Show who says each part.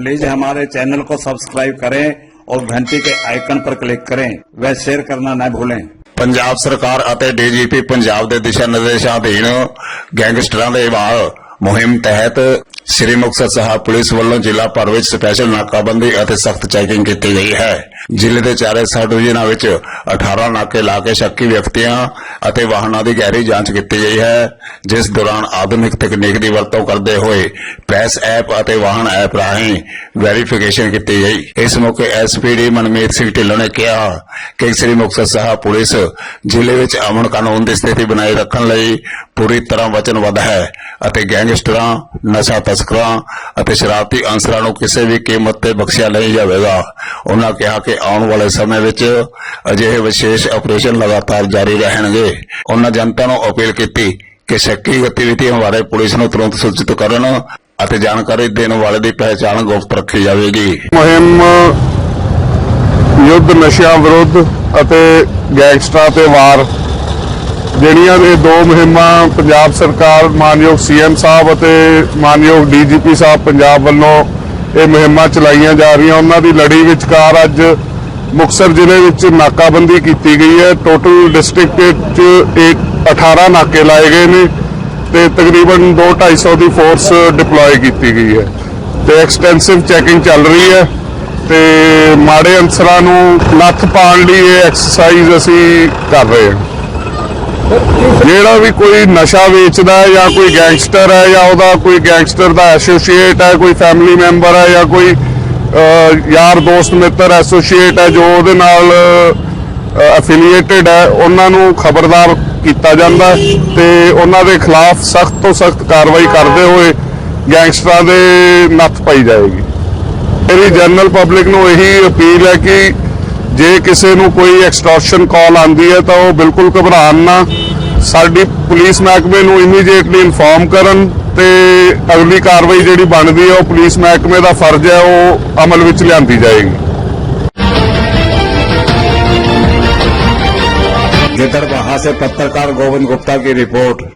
Speaker 1: Please हमारे channel को subscribe करें और घंटी के आइकन पर क्लिक करें व शेयर करना न भूलें
Speaker 2: ਪੰਜਾਬ ਸਰਕਾਰ ਅਤੇ ਡੀਜੀਪੀ ਪੰਜਾਬ ਦੇ ਦਿਸ਼ਾ ਨਿਰਦੇਸ਼ਾਂ ਅਧੀਨ ਗੈਂਗਸਟਰਾਂ ਦੇ ਵਾਰ ਮੁਹਿੰਮ ਤਹਿਤ ਸ੍ਰੀ ਮੁਕਤਸਰ ਸਾਹਿਬ ਪੁਲਿਸ ਵੱਲੋਂ ਜ਼ਿਲ੍ਹਾ ਭਰ ਵਿੱਚ ਸਪੈਸ਼ਲ ਨਾਕਾਬੰਦੀ ਅਤੇ ਸਖਤ ਚੈਕਿੰਗ ਕੀਤੀ ਗਈ ਹੈ। ਜ਼ਿਲ੍ਹੇ ਦੇ ਚਾਰੇ ਸਬ ਡਿਵੀਜ਼ਨਾਂ ਵਿੱਚ 18 ਨਾਕੇ ਲਾ ਕੇ ਸ਼ੱਕੀ ਵਿਅਕਤੀਆਂ ਅਤੇ ਵਾਹਨਾਂ ਦੀ ਗਹਿਰੀ ਜਾਂਚ ਕੀਤੀ ਗਈ ਹੈ, ਜਿਸ ਦੌਰਾਨ ਆਧੁਨਿਕ ਤਕਨੀਕ ਦੀ ਵਰਤੋਂ ਕਰਦੇ ਹੋਏ ਪੈਸ ਐਪ ਅਤੇ ਵਾਹਨ ਐਪ ਰਾਹੀਂ ਵੈਰੀਫਿਕੇਸ਼ਨ ਕੀਤੀ ਗਈ। ਇਸ ਮੌਕੇ ਐਸਪੀਡੀ ਮਨਮੀਤ ਸਿੰਘ ਢਿੱਲੋਂ ਨੇ ਕਿਹਾ ਕਿ ਸ੍ਰੀ ਮੁਕਤਸਰ ਸਾਹਿਬ ਪੁਲਿਸ ਜ਼ਿਲ੍ਹੇ ਵਿੱਚ ਅਮਨ ਕਾਨੂੰਨ ਦੀ ਸਥਿਤੀ ਬਣਾਈ ਰੱਖਣ ਲਈ ਪੂਰੀ ਤਰ੍ਹਾਂ ਵਚਨਬੱਧ ਹੈ ਅਤੇ ਗੈਂਗਸਟਰਾਂ ਨਸ਼ਾ ਤਸਕਰਾਂ ਅਤੇ ਸ਼ਰਾਰਤੀ ਅਨਸਰਾਂ ਨੂੰ ਕਿਸੇ ਵੀ ਕੀਮਤ ਤੇ ਬਖਸ਼ਿਆ ਨਹੀਂ ਜਾਵੇਗਾ। ਉਹਨਾਂ ਕਿਹਾ ਕਿ ਆਉਣ ਵਾਲੇ ਸਮੇਂ ਵਿੱਚ ਅਜਿਹੇ ਵਿਸ਼ੇਸ਼ ਆਪਰੇਸ਼ਨ ਲਗਾਤਾਰ ਜਾਰੀ ਰਹਿਣਗੇ। ਉਹਨਾਂ ਜਨਤਾ ਨੂੰ ਅਪੀਲ ਕੀਤੀ ਕਿ ਸ਼ੱਕੀ ਗਤੀਵਿਧੀਆਂ ਬਾਰੇ ਪੁਲਿਸ ਨੂੰ ਤੁਰੰਤ ਸੂਚਿਤ ਕਰਨ ਅਤੇ ਜਾਣਕਾਰੀ ਦੇਣ ਵਾਲੇ ਦੀ ਪਹਿਚਾਣ ਗੁਪਤ ਰੱਖੀ ਜਾਵੇਗੀ।
Speaker 3: ਮੁਹਿੰਮ ਯੁੱਧ, ਨਸ਼ਿਆਂ ਵਿਰੁੱਧ ਅਤੇ ਗੈਂਗਸਟਰਾਂ ਤੇ ਵਾਰ ਜਿਹੜੀਆਂ ਇਹ ਦੋ ਮੁਹਿੰਮਾਂ ਪੰਜਾਬ ਸਰਕਾਰ, ਮਾਨਯੋਗ ਸੀਐਮ ਸਾਹਿਬ ਅਤੇ ਮਾਨਯੋਗ ਡੀਜੀਪੀ ਸਾਹਿਬ ਪੰਜਾਬ ਵੱਲੋਂ ਇਹ ਮੁਹਿੰਮਾਂ ਚਲਾਈਆਂ ਜਾ ਰਹੀਆਂ। ਉਹਨਾਂ ਦੀ ਲੜੀ ਵਿਚਕਾਰ ਅੱਜ ਮੁਕਤਸਰ ਜ਼ਿਲ੍ਹੇ ਵਿੱਚ ਨਾਕਾਬੰਦੀ ਕੀਤੀ ਗਈ ਹੈ। ਟੋਟਲ ਡਿਸਟ੍ਰਿਕਟ ਵਿੱਚ ਇੱਕ 18 ਨਾਕੇ ਲਾਏ ਗਏ ਨੇ ਤੇ ਤਕਰੀਬਨ 2-250 ਦੀ ਫੋਰਸ ਡਿਪਲੋਏ ਕੀਤੀ ਗਈ ਹੈ। ਤੇ ਐਕਸਟੈਂਸਿਵ ਚੈਕਿੰਗ ਚੱਲ ਰਹੀ ਹੈ ਤੇ ਮਾੜੇ ਅਨਸਰਾਂ ਨੂੰ ਨੱਥ ਪਾਉਣ ਲਈ ਇਹ ਐਕਸਰਸਾਈਜ਼ ਅਸੀਂ ਕਰ ਰਹੇ ਹਾਂ। ਜਿਹੜਾ ਵੀ ਕੋਈ ਨਸ਼ਾ ਵੇਚਦਾ ਹੈ ਜਾਂ ਕੋਈ ਗੈਂਗਸਟਰ ਹੈ ਜਾਂ ਉਹਦਾ ਕੋਈ ਗੈਂਗਸਟਰ ਦਾ ਐਸੋਸੀਏਟ ਹੈ, ਕੋਈ ਫੈਮਿਲੀ ਮੈਂਬਰ ਹੈ ਜਾਂ ਕੋਈ ਯਾਰ ਦੋਸਤ, ਮਿੱਤਰ ਐਸੋਸੀਏਟ ਹੈ ਜੋ ਉਹਦੇ ਨਾਲ ਐਫੀਲੀਏਟਡ ਹੈ, ਉਹਨਾਂ ਨੂੰ ਖਬਰਦਾਰ ਕੀਤਾ ਜਾਂਦਾ ਹੈ ਤੇ ਉਹਨਾਂ ਦੇ ਖਿਲਾਫ ਸਖਤ ਤੋਂ ਸਖਤ ਕਾਰਵਾਈ ਕਰਦੇ ਹੋਏ ਗੈਂਗਸਟਰਾਂ ਦੇ ਨੱਥ ਪਾਈ ਜਾਏਗੀ। ਮੇਰੀ ਜਨਰਲ ਪਬਲਿਕ ਨੂੰ ਇਹੀ ਅਪੀਲ ਹੈ ਕਿ ਜੇ ਕਿਸੇ ਨੂੰ ਕੋਈ ਐਕਸਟੋਰਸ਼ਨ ਕਾਲ ਆਂਦੀ ਹੈ ਤਾਂ ਉਹ ਬਿਲਕੁਲ ਘਬਰਾਉਣ ਨਾ। ਸਾਡੀ ਪੁਲਿਸ ਮਹਿਕਮੇ ਨੂੰ ਇਮੀਡੀਏਟਲੀ ਇਨਫੋਰਮ ਕਰਨ ਤੇ ਅਗਲੀ ਕਾਰਵਾਈ ਜਿਹੜੀ ਬਣਦੀ ਹੈ ਉਹ ਪੁਲਿਸ ਮਹਿਕਮੇ ਦਾ ਫਰਜ਼ ਹੈ ਉਹ ਅਮਲ ਵਿੱਚ ਲਿਆਂਦੀ ਜਾਏਗੀ
Speaker 1: गिदरबाहा से पत्रकार गोविंद गुप्ता की रिपोर्ट